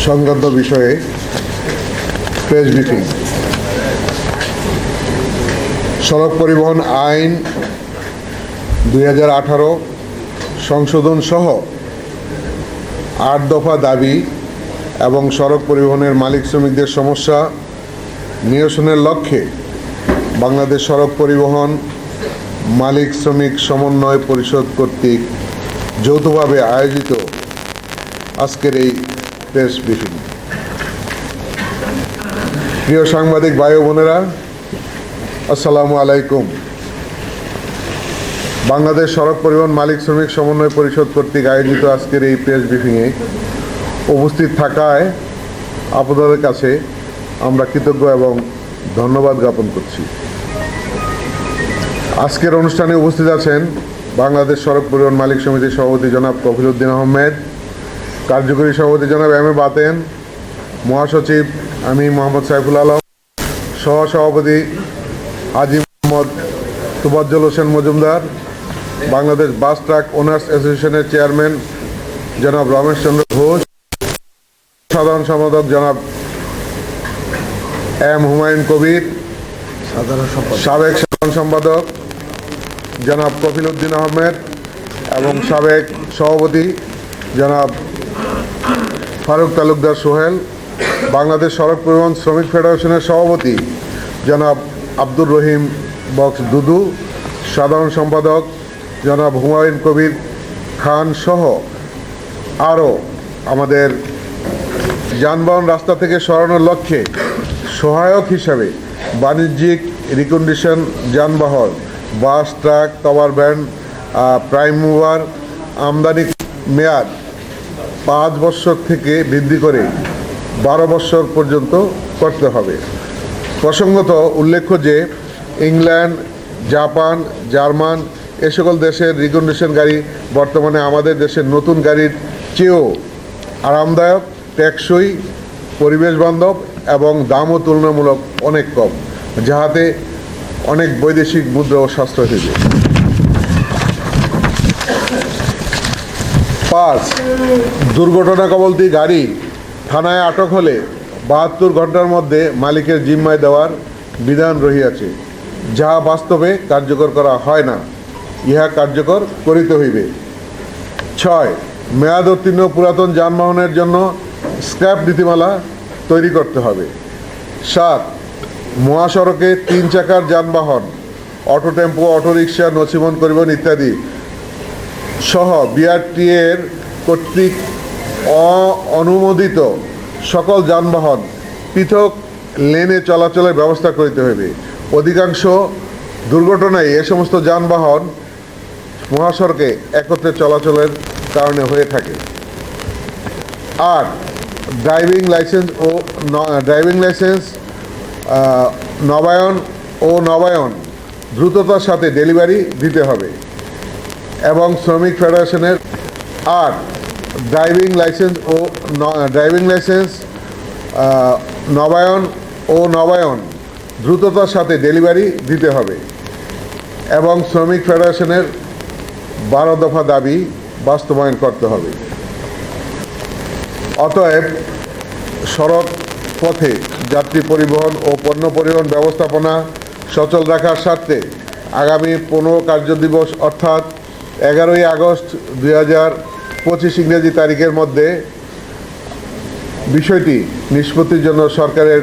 সংক্রান্ত বিষয়ে press briefing সড়ক পরিবহন আইন দুই হাজার আঠারো সংশোধন সহ আট দফা দাবি এবং সড়ক পরিবহনের মালিক শ্রমিকদের সমস্যা নিরসনের লক্ষ্যে বাংলাদেশ সড়ক পরিবহন মালিক শ্রমিক সমন্বয় পরিষদ কর্তৃক যৌথভাবে আয়োজিত আজকের এই প্রেস ব্রিফিং প্রিয় সাংবাদিক ভাই বোনেরা, আসসালামু আলাইকুম। বাংলাদেশ সড়ক পরিবহন মালিক শ্রমিক সমন্বয় পরিষদ কর্তৃক আয়োজিত আজকের এই প্রেস ব্রিফিংয়ে উপস্থিত থাকায় আপনাদের কাছে আমরা কৃতজ্ঞ এবং ধন্যবাদ জ্ঞাপন করছি। আজকের অনুষ্ঠানে উপস্থিত আছেন বাংলাদেশ সড়ক পরিবহন মালিক সমিতির সভাপতি জনাব কফিলউদ্দিন আহমেদ কার্যকরী সভাপতি জনাব এম এ বাতেন মহাসচিব আমি মোহাম্মদ সাইফুল আলম সহসভাপতি Haji Mohammad Tubajjal Hossain Majumdar Bangladesh bus truck owners অ্যাসোসিয়েশনের চেয়ারম্যান জনাব রমেশ চন্দ্র ঘোষ সাধারণ সম্পাদক জনাব এম হুমায়ুন কবির সাধারণ সাবেক সাধারণ সম্পাদক জনাব কফিল উদ্দিন আহমেদ এবং সাবেক সভাপতি জনাব ফারুক তালুকদার সোহেল, বাংলাদেশ সড়ক পরিবহন শ্রমিক ফেডারেশনের সভাপতি জনাব আব্দুর রহিম বক্স দুদু, সাধারণ সম্পাদক জনাব হুমায়ুন কবির খান সহ আরও আমাদের যানবাহন রাস্তা থেকে সরানোর লক্ষ্যে সহায়ক হিসাবে বাণিজ্যিক রিকন্ডিশন যানবাহন, bus, truck cover van prime mover, আমদানি মেয়াদ পাঁচ বছর থেকে বৃদ্ধি করে বারো বছর পর্যন্ত করতে হবে। প্রসঙ্গত উল্লেখ্য যে ইংল্যান্ড, জাপান, জার্মান এ সকল দেশের রিকন্ডিশন গাড়ি বর্তমানে আমাদের দেশের নতুন গাড়ির চেয়েও আরামদায়ক, টেকসই, পরিবেশ বান্ধব এবং দামও তুলনামূলক অনেক কম, যাহাতে অনেক বৈদেশিক মুদ্রা ও সাশ্রয় হইবে। পাঁচ, দুর্ঘটনা কবলতি গাড়ি থানায় আটক হলে বাহাত্তর ঘণ্টার মধ্যে মালিকের জিম্মায় দেওয়ার বিধান রহিয়াছে যাহা বাস্তবে কার্যকর করা হয় না। ইহা কার্যকর করিতে হইবে। ছয়, মেয়াদ উত্তীর্ণ পুরাতন যানবাহনের জন্য স্ক্র্যাপ নীতিমালা তৈরি করতে হবে। সাত, মহাসড়কে তিন চাকার যানবাহন, অটো টেম্পো অটোরিকশা নথিবহন পরিবহন ইত্যাদি সহ বিআরটি এর কর্তৃক অনুমোদিত সকল যানবাহন পৃথক লেনে চলাচলের ব্যবস্থা করিতে হইবে। অধিকাংশ দুর্ঘটনায় এ সমস্ত যানবাহন মহাসড়কে একত্রে চলাচলের কারণে হয়ে থাকে। আর ড্রাইভিং লাইসেন্স ও ড্রাইভিং লাইসেন্স নবায়ন ও নবায়ন দ্রুততার সাথে ডেলিভারি দিতে হবে। এবং শ্রমিক ফেডারেশনের আর ড্রাইভিং লাইসেন্স ও ড্রাইভিং লাইসেন্স নবায়ন ও নবায়ন দ্রুততার সাথে ডেলিভারি দিতে হবে। এবং শ্রমিক ফেডারেশনের বারো দফা দাবি বাস্তবায়ন করতে হবে। অতএব সড়ক পথে যাত্রী পরিবহন ও পণ্য পরিবহন ব্যবস্থাপনা সচল রাখার স্বার্থে আগামী পনেরো কার্যদিবস অর্থাৎ এগারোই আগস্ট দুই হাজার পঁচিশ ইংরেজি তারিখের মধ্যে বিষয়টি নিষ্পত্তির জন্য সরকারের